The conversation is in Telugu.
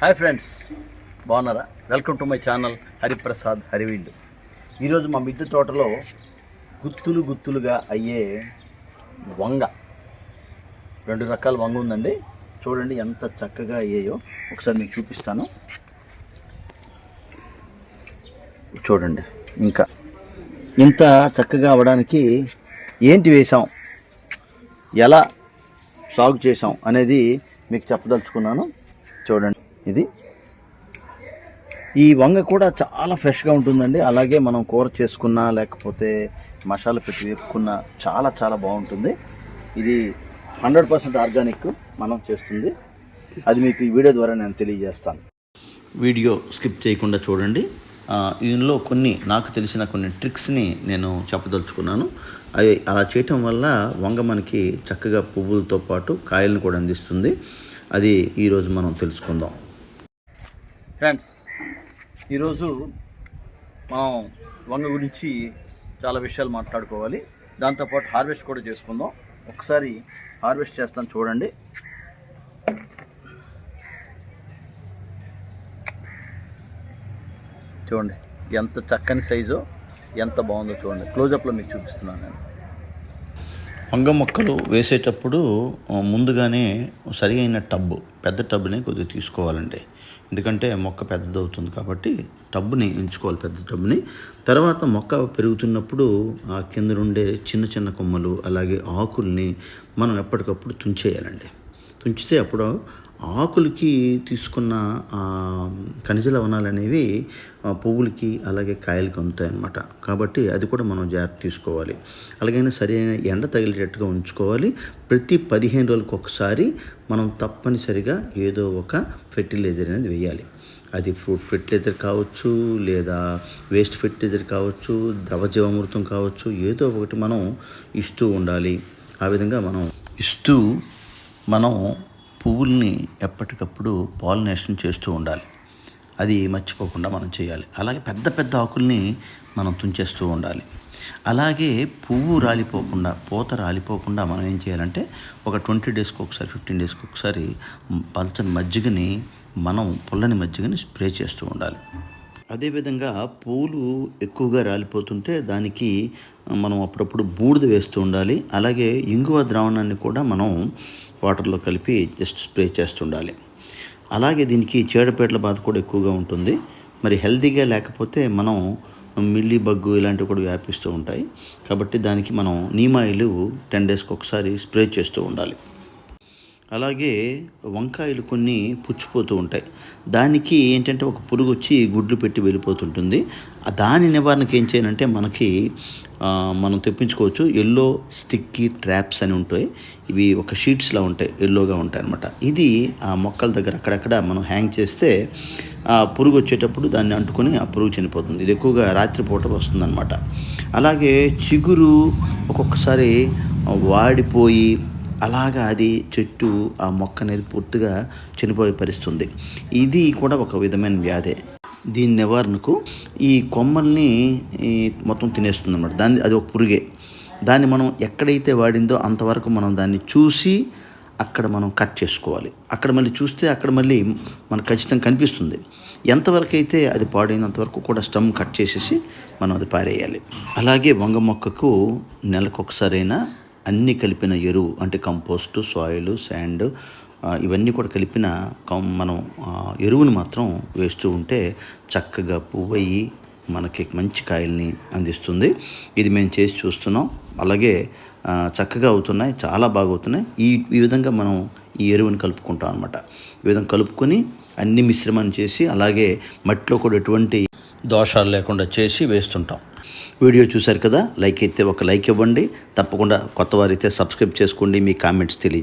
హాయ్ ఫ్రెండ్స్ బాగున్నారా? Welcome to my channel Hariprasad Harivillu ఈరోజు మా మిద్దె తోటలో గుత్తులు గుత్తులుగా అయ్యే వంగ. రెండు రకాల వంగ ఉందండి. చూడండి ఎంత చక్కగా అయ్యాయో. ఒకసారి మీకు చూపిస్తాను. చూడండి ఇంకా. ఇంత చక్కగా అవడానికి ఏంటి వేసాం ఎలా సాగు చేసాం అనేది మీకు చెప్పదలుచుకున్నాను. చూడండి. ఇది. ఈ వంగ కూడా చాలా ఫ్రెష్గా ఉంటుందండి. అలాగే మనం కూర చేసుకున్నా లేకపోతే మసాలా పెట్టి వేపుకున్నా చాలా చాలా బాగుంటుంది. ఇది హండ్రెడ్ పర్సెంట్ ఆర్గానిక్ మనం చేస్తుంది. అది మీకు ఈ వీడియో ద్వారా నేను తెలియజేస్తాను. వీడియో స్కిప్ చేయకుండా చూడండి. ఇందులో కొన్ని నాకు తెలిసిన కొన్ని ట్రిక్స్ని నేను చెప్పదలుచుకున్నాను. అవి అలా చేయటం వల్ల వంగ మనకి చక్కగా పువ్వులతో పాటు కాయలను కూడా అందిస్తుంది. అది ఈరోజు మనం తెలుసుకుందాం. ఫ్రెండ్స్ ఈరోజు మనం వంగ గురించి చాలా విషయాలు మాట్లాడుకోవాలి. దాంతోపాటు హార్వెస్ట్ కూడా చేసుకుందాం. ఒకసారి హార్వెస్ట్ చేస్తాను చూడండి. చూడండి ఎంత చక్కని సైజు ఎంత బాగుందో చూడండి. క్లోజప్లో మీకు చూపిస్తున్నాను నేను. వంగ మొక్కలు వేసేటప్పుడు ముందుగానే సరి అయిన టబ్బు పెద్ద టబ్బుని కొద్దిగా తీసుకోవాలండి. ఎందుకంటే మొక్క పెద్దదవుతుంది కాబట్టి టబ్బుని ఎంచుకోవాలి పెద్ద టబ్బుని. తర్వాత మొక్క పెరుగుతున్నప్పుడు ఆ కింద నుండే చిన్న చిన్న కొమ్మలు అలాగే ఆకుల్ని మనం ఎప్పటికప్పుడు తుంచేయాలండి. తుంచితే అప్పుడు ఆకులకి తీసుకున్న ఖనిజ లవణాలు అనేవి పువ్వులకి అలాగే కాయలకి అందుతాయి అన్నమాట కాబట్టి అది కూడా మనం జాగ్రత్త తీసుకోవాలి. అలాగైనా సరైన ఎండ తగిలేటట్టుగా ఉంచుకోవాలి. ప్రతి పదిహేను రోజులకు ఒకసారి మనం తప్పనిసరిగా ఏదో ఒక ఫెర్టిలైజర్ అనేది వేయాలి. అది ఫ్రూట్ ఫెర్టిలైజర్ కావచ్చు లేదా వేస్ట్ ఫెర్టిలైజర్ కావచ్చు ద్రవజీవామృతం కావచ్చు ఏదో ఒకటి మనం ఇస్తూ ఉండాలి. ఆ విధంగా మనం ఇస్తూ మనం పువ్వుల్ని ఎప్పటికప్పుడు పాలినేషన్ చేస్తూ ఉండాలి. అది మర్చిపోకుండా మనం చేయాలి. అలాగే పెద్ద పెద్ద ఆకుల్ని మనం తుంచేస్తూ ఉండాలి. అలాగే పువ్వు రాలిపోకుండా పూత రాలిపోకుండా మనం ఏం చేయాలంటే ఒక ట్వంటీ డేస్కి ఒకసారి ఫిఫ్టీన్ డేస్కి ఒకసారి పల్చని మజ్జిగని మనం పుల్లని మజ్జిగని స్ప్రే చేస్తూ ఉండాలి. అదేవిధంగా పూలు ఎక్కువగా రాలిపోతుంటే దానికి మనం అప్పుడప్పుడు బూడిద వేస్తూ ఉండాలి. అలాగే ఇంగువ ద్రావణాన్ని కూడా మనం వాటర్లో కలిపి జస్ట్ స్ప్రే చేస్తుండాలి. అలాగే దీనికి చీడపేటల బాధ కూడా ఎక్కువగా ఉంటుంది. మరి హెల్తీగా లేకపోతే మనం మిల్లీ బగ్గు ఇలాంటివి కూడా వ్యాపిస్తూ ఉంటాయి. కాబట్టి దానికి మనం నీమాయిలు టెన్ డేస్కి ఒకసారి స్ప్రే చేస్తూ ఉండాలి. అలాగే వంకాయలు కొన్ని పుచ్చిపోతూ ఉంటాయి. దానికి ఏంటంటే ఒక పురుగు వచ్చి గుడ్లు పెట్టి వెళ్ళిపోతుంటుంది. ఆ దాని నివారణకి ఏం చేయాలంటే మనకి మనం తెప్పించుకోవచ్చు ఎల్లో స్టిక్కీ ట్రాప్స్ అని ఉంటాయి. ఇవి ఒక షీట్స్లా ఉంటాయి ఎల్లోగా ఉంటాయి అనమాట ఇది ఆ మొక్కల దగ్గర అక్కడక్కడ మనం హ్యాంగ్ చేస్తే ఆ పురుగు వచ్చేటప్పుడు దాన్ని అంటుకొని ఆ పురుగు చనిపోతుంది. ఇది ఎక్కువగా రాత్రిపూట వస్తుందన్నమాట. అలాగే చిగురు ఒక్కొక్కసారి వాడిపోయి అలాగా అది చెట్టు ఆ మొక్క అనేది పూర్తిగా చనిపోయే పరిస్థితుంది. ఇది కూడా ఒక విధమైన వ్యాధే. దీని నివారణకు ఈ కొమ్మల్ని మొత్తం తినేస్తుంది అన్నమాట దాన్ని అది ఒక పురుగే. దాన్ని మనం ఎక్కడైతే వాడిందో అంతవరకు మనం దాన్ని చూసి అక్కడ మనం కట్ చేసుకోవాలి. అక్కడ మళ్ళీ చూస్తే అక్కడ మళ్ళీ మనకు ఖచ్చితంగా కనిపిస్తుంది. ఎంతవరకు అయితే అది పాడైనంతవరకు కూడా స్టమ్ కట్ చేసేసి మనం అది పారేయాలి. అలాగే వంగ మొక్కకు నెలకు ఒకసారైనా అన్నీ కలిపిన ఎరువు అంటే కంపోస్టు సాయిల్ శాండ్ ఇవన్నీ కూడా కలిపిన కం- మనం ఎరువుని మాత్రం వేస్తూ ఉంటే చక్కగా పువ్వయ్యి మనకి మంచి కాయల్ని అందిస్తుంది. ఇది మేము చేసి చూస్తున్నాం. అలాగే చక్కగా అవుతున్నాయి చాలా బాగా అవుతున్నాయి. ఈ ఈ విధంగా మనం ఈ ఎరువుని కలుపుకుంటాం అనమాట ఈ విధంగా కలుపుకొని అన్ని మిశ్రమాన్ని చేసి అలాగే మట్టిలో కూడా ఎటువంటి దోషాలు లేకుండా చేసి వేస్తుంటాం. వీడియో చూశారు కదా? లైక్ అయితే ఒక లైక్ ఇవ్వండి. తప్పకుండా కొత్త వారైతే సబ్స్క్రైబ్ చేసుకోండి. మీ కామెంట్స్ తెలియ